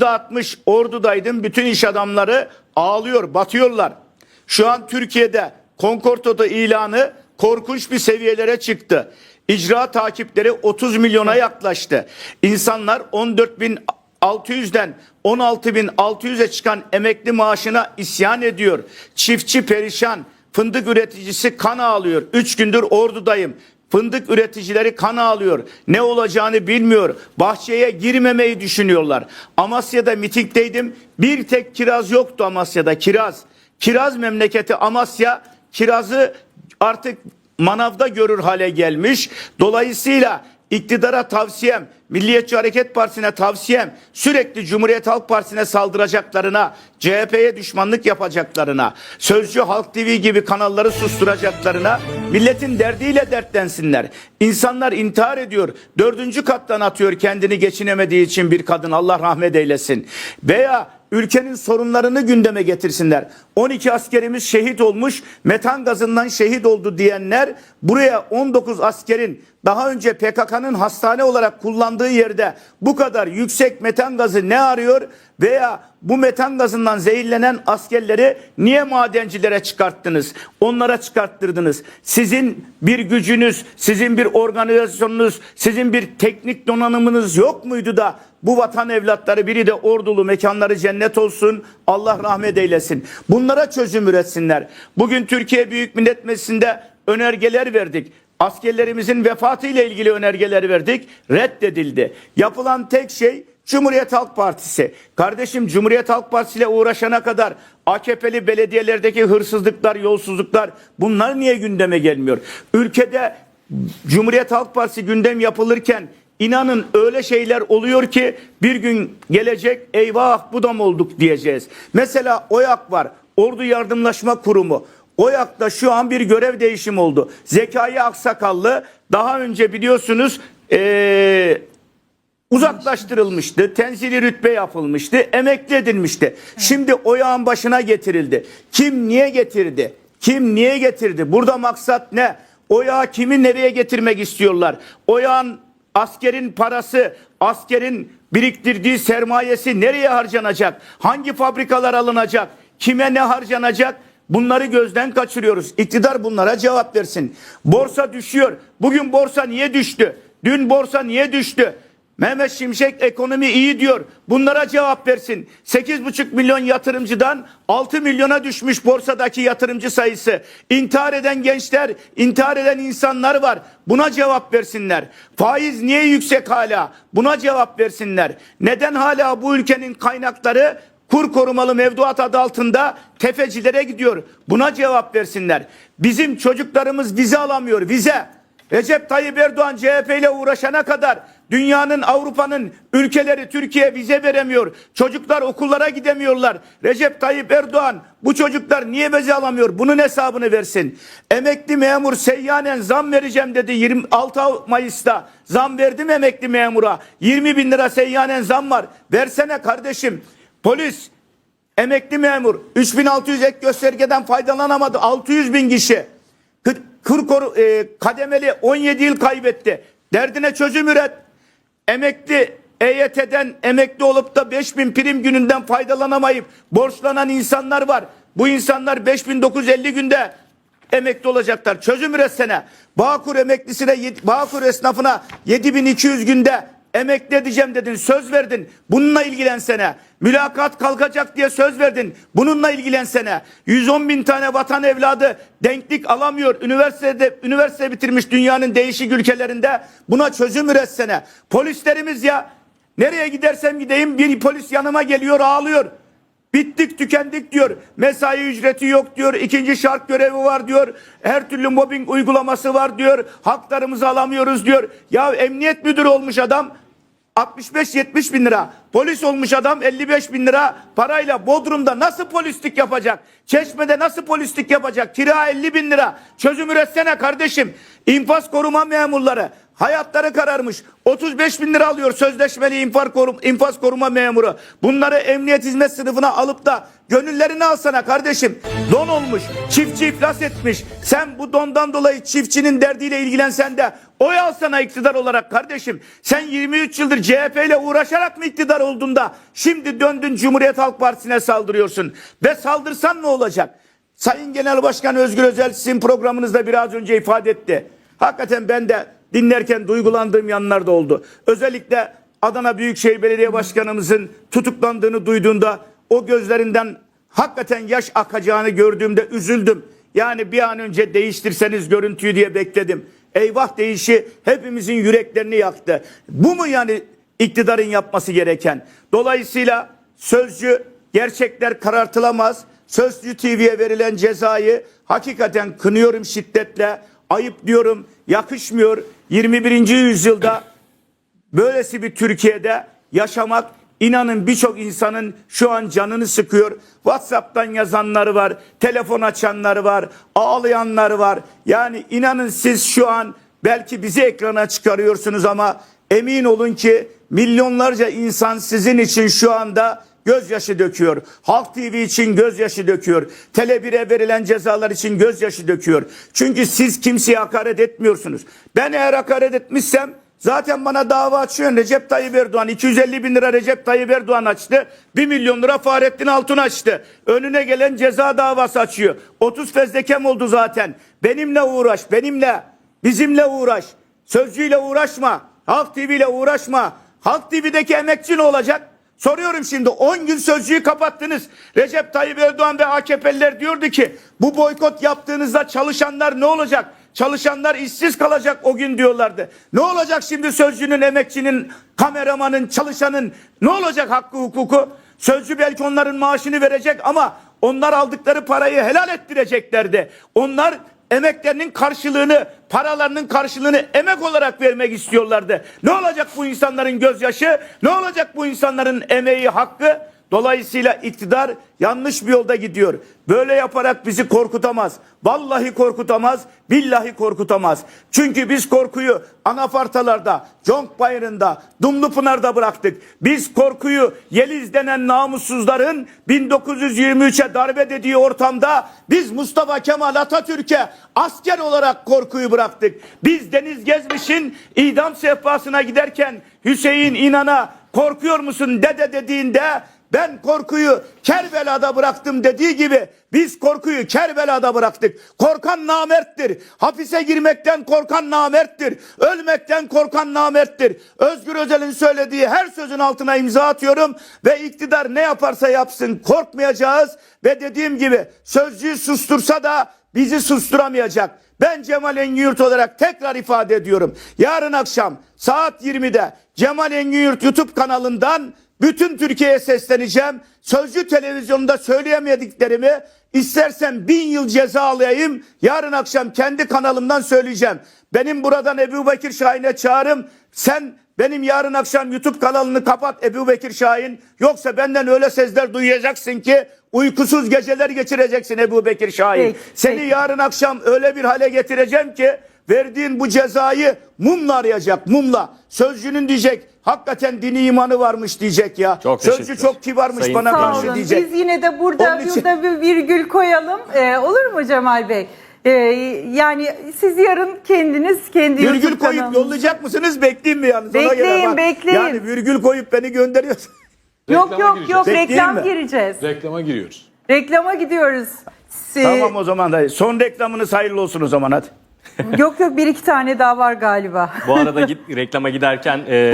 dağıtmış ordudaydım. Bütün iş adamları ağlıyor, batıyorlar. Şu an Türkiye'de konkortoda ilanı korkunç bir seviyelere çıktı. İcra takipleri 30 milyona yaklaştı. İnsanlar 14.600'den 16.600'e çıkan emekli maaşına isyan ediyor. Çiftçi perişan, fındık üreticisi kan ağlıyor. 3 gündür ordudayım. Fındık üreticileri kan ağlıyor. Ne olacağını bilmiyor. Bahçeye girmemeyi düşünüyorlar. Amasya'da mitingdeydim. Bir tek kiraz yoktu Amasya'da. Kiraz. Kiraz memleketi Amasya kirazı artık manavda görür hale gelmiş. Dolayısıyla iktidara tavsiyem, Milliyetçi Hareket Partisi'ne tavsiyem sürekli Cumhuriyet Halk Partisi'ne saldıracaklarına, CHP'ye düşmanlık yapacaklarına, Sözcü Halk TV gibi kanalları susturacaklarına milletin derdiyle dertlensinler. İnsanlar intihar ediyor. Dördüncü kattan atıyor kendini geçinemediği için bir kadın Allah rahmet eylesin. Veya ülkenin sorunlarını gündeme getirsinler. 12 askerimiz şehit olmuş, metan gazından şehit oldu diyenler buraya 19 askerin daha önce PKK'nın hastane olarak kullandığı yerde bu kadar yüksek metan gazı ne arıyor veya bu metan gazından zehirlenen askerleri niye madencilere çıkarttınız? Onlara çıkarttırdınız. Sizin bir gücünüz, sizin bir organizasyonunuz, sizin bir teknik donanımınız yok muydu da bu vatan evlatları biri de ordulu mekanları cennet olsun. Allah rahmet eylesin. Bunlara çözüm üretsinler. Bugün Türkiye Büyük Millet Meclisi'nde önergeler verdik. Askerlerimizin vefatı ile ilgili önergeler verdik. Reddedildi. Yapılan tek şey Cumhuriyet Halk Partisi. Kardeşim Cumhuriyet Halk Partisi ile uğraşana kadar AKP'li belediyelerdeki hırsızlıklar, yolsuzluklar bunlar niye gündeme gelmiyor? Ülkede Cumhuriyet Halk Partisi gündem yapılırken inanın öyle şeyler oluyor ki bir gün gelecek eyvah bu da mı olduk diyeceğiz. Mesela OYAK var. Ordu Yardımlaşma Kurumu. OYAK'ta şu an bir görev değişimi oldu. Zekai Aksakallı daha önce biliyorsunuz eee uzaklaştırılmıştı. Tenzili rütbe yapılmıştı. Emekli edilmişti. Şimdi oyağın başına getirildi. Kim niye getirdi? Kim niye getirdi? Burada maksat ne? Oyağı kimi nereye getirmek istiyorlar? Oyağın askerin parası, askerin biriktirdiği sermayesi nereye harcanacak? Hangi fabrikalar alınacak? Kime ne harcanacak? Bunları gözden kaçırıyoruz. İktidar bunlara cevap versin. Borsa düşüyor. Bugün borsa niye düştü? Dün borsa niye düştü? Mehmet Şimşek ekonomi iyi diyor. Bunlara cevap versin. 8,5 milyon yatırımcıdan 6 milyona düşmüş borsadaki yatırımcı sayısı. İntihar eden gençler, intihar eden insanlar var. Buna cevap versinler. Faiz niye yüksek hala? Buna cevap versinler. Neden hala bu ülkenin kaynakları kur korumalı mevduat adı altında tefecilere gidiyor? Buna cevap versinler. Bizim çocuklarımız vize alamıyor, vize. Recep Tayyip Erdoğan CHP ile uğraşana kadar dünyanın Avrupa'nın ülkeleri Türkiye vize veremiyor. Çocuklar okullara gidemiyorlar. Recep Tayyip Erdoğan bu çocuklar niye vize alamıyor? Bunun hesabını versin. Emekli memur seyyanen zam vereceğim dedi 26 Mayıs'ta. Zam verdim emekli memura. 20 bin lira seyyanen zam var. Versene kardeşim. Polis, emekli memur 3600 ek göstergeden faydalanamadı. 600 bin kişi. Kır, koru, e, kademeli 17 yıl kaybetti. Derdine çözüm üret. Emekli EYT'den emekli olup da 5000 prim gününden faydalanamayıp borçlanan insanlar var. Bu insanlar 5950 günde emekli olacaklar. Çözüm üretsene. Bağkur emeklisine, Bağkur esnafına 7200 günde emekli edeceğim dedin. Söz verdin. Bununla ilgilensene. Mülakat kalkacak diye söz verdin. Bununla ilgilensene. 110 bin tane vatan evladı denklik alamıyor. Üniversitede üniversite bitirmiş dünyanın değişik ülkelerinde. Buna çözüm üretsene. Polislerimiz ya nereye gidersem gideyim bir polis yanıma geliyor ağlıyor. Bittik tükendik diyor. Mesai ücreti yok diyor. İkinci şart görevi var diyor. Her türlü mobbing uygulaması var diyor. Haklarımızı alamıyoruz diyor. Ya emniyet müdürü olmuş adam 65-70 bin lira. Polis olmuş adam 55 bin lira parayla Bodrum'da nasıl polislik yapacak? Çeşme'de nasıl polislik yapacak? Kira 50 bin lira. Çözüm üretsene kardeşim. İnfaz koruma memurları. Hayatları kararmış. 35 bin lira alıyor sözleşmeli infaz, korum, infaz koruma memuru. Bunları emniyet hizmet sınıfına alıp da gönüllerini alsana kardeşim. Don olmuş. Çiftçi iflas etmiş. Sen bu dondan dolayı çiftçinin derdiyle ilgilensen de oy alsana iktidar olarak kardeşim. Sen 23 yıldır CHP ile uğraşarak mı iktidar oldun da şimdi döndün Cumhuriyet Halk Partisi'ne saldırıyorsun. Ve saldırsan ne olacak? Sayın Genel Başkan Özgür Özel sizin programınızda biraz önce ifade etti. Hakikaten ben de dinlerken duygulandığım yanlar da oldu. Özellikle Adana Büyükşehir Belediye Başkanımızın tutuklandığını duyduğunda o gözlerinden hakikaten yaş akacağını gördüğümde üzüldüm. Yani bir an önce değiştirseniz görüntüyü diye bekledim. Eyvah değişi hepimizin yüreklerini yaktı. Bu mu yani iktidarın yapması gereken? Dolayısıyla sözcü gerçekler karartılamaz. Sözcü TV'ye verilen cezayı hakikaten kınıyorum şiddetle. Ayıp diyorum, yakışmıyor. 21. yüzyılda böylesi bir Türkiye'de yaşamak inanın birçok insanın şu an canını sıkıyor. WhatsApp'tan yazanları var, telefon açanları var, ağlayanları var. Yani inanın siz şu an belki bizi ekrana çıkarıyorsunuz ama emin olun ki milyonlarca insan sizin için şu anda gözyaşı döküyor. Halk TV için gözyaşı döküyor. Tele 1'e verilen cezalar için gözyaşı döküyor. Çünkü siz kimseye hakaret etmiyorsunuz. Ben eğer hakaret etmişsem Zaten bana dava açıyor Recep Tayyip Erdoğan. 250 bin lira Recep Tayyip Erdoğan açtı. 1 milyon lira Fahrettin Altun açtı. Önüne gelen ceza davası açıyor. 30 fezlekem oldu zaten. Benimle uğraş, benimle, bizimle uğraş. Sözcüyle uğraşma. Halk TV ile uğraşma. Halk TV'deki emekçi ne olacak? Soruyorum şimdi 10 gün sözcüğü kapattınız. Recep Tayyip Erdoğan ve AKP'liler diyordu ki bu boykot yaptığınızda çalışanlar ne olacak? Çalışanlar işsiz kalacak o gün diyorlardı. Ne olacak şimdi sözcünün, emekçinin, kameramanın, çalışanın ne olacak hakkı hukuku? Sözcü belki onların maaşını verecek ama onlar aldıkları parayı helal ettireceklerdi. Onlar emeklerinin karşılığını, paralarının karşılığını emek olarak vermek istiyorlardı. Ne olacak bu insanların gözyaşı? Ne olacak bu insanların emeği, hakkı? Dolayısıyla iktidar yanlış bir yolda gidiyor. Böyle yaparak bizi korkutamaz. Vallahi korkutamaz, billahi korkutamaz. Çünkü biz korkuyu anafartalarda, Conk Bayırı'nda, Dumlupınar'da bıraktık. Biz korkuyu Yeliz denen namussuzların 1923'e darbe dediği ortamda biz Mustafa Kemal Atatürk'e asker olarak korkuyu bıraktık. Biz Deniz Gezmiş'in idam sehpasına giderken Hüseyin İnan'a korkuyor musun dede dediğinde ben korkuyu Kerbela'da bıraktım dediği gibi biz korkuyu Kerbela'da bıraktık. Korkan namerttir. Hapise girmekten korkan namerttir. Ölmekten korkan namerttir. Özgür Özel'in söylediği her sözün altına imza atıyorum ve iktidar ne yaparsa yapsın korkmayacağız ve dediğim gibi sözcüyü sustursa da bizi susturamayacak. Ben Cemal Engin olarak tekrar ifade ediyorum. Yarın akşam saat 20'de Cemal Engin YouTube kanalından bütün Türkiye'ye sesleneceğim. Sözcü televizyonunda söyleyemediklerimi istersen bin yıl ceza alayım. Yarın akşam kendi kanalımdan söyleyeceğim. Benim buradan Ebu Bekir Şahin'e çağrım. Sen benim yarın akşam YouTube kanalını kapat Ebu Bekir Şahin. Yoksa benden öyle sesler duyacaksın ki uykusuz geceler geçireceksin Ebu Bekir Şahin. Peki, Seni peki. yarın akşam öyle bir hale getireceğim ki verdiğin bu cezayı mumla arayacak mumla. Sözcünün diyecek hakikaten dini imanı varmış diyecek ya. Çok Sözcü çok kibarmış Sayın- bana Sağ karşı olun. diyecek. Biz yine de burada Onun için- burada bir virgül koyalım. Ee, olur mu Cemal Bey? Ee, yani siz yarın kendiniz kendi Virgül YouTube koyup kanalınız- yollayacak mısınız? Bekleyeyim mi yalnız? Ona Bekleyin, göre bak. bekleyin. Yani virgül koyup beni gönderiyorsun. Yok Reklama yok gireceğiz. yok Bekleyeyim reklam mi? gireceğiz. Reklama giriyoruz. Reklama gidiyoruz. Ee, tamam o zaman da son reklamınız hayırlı olsun o zaman hadi. Yok yok bir iki tane daha var galiba. Bu arada git, reklama giderken e,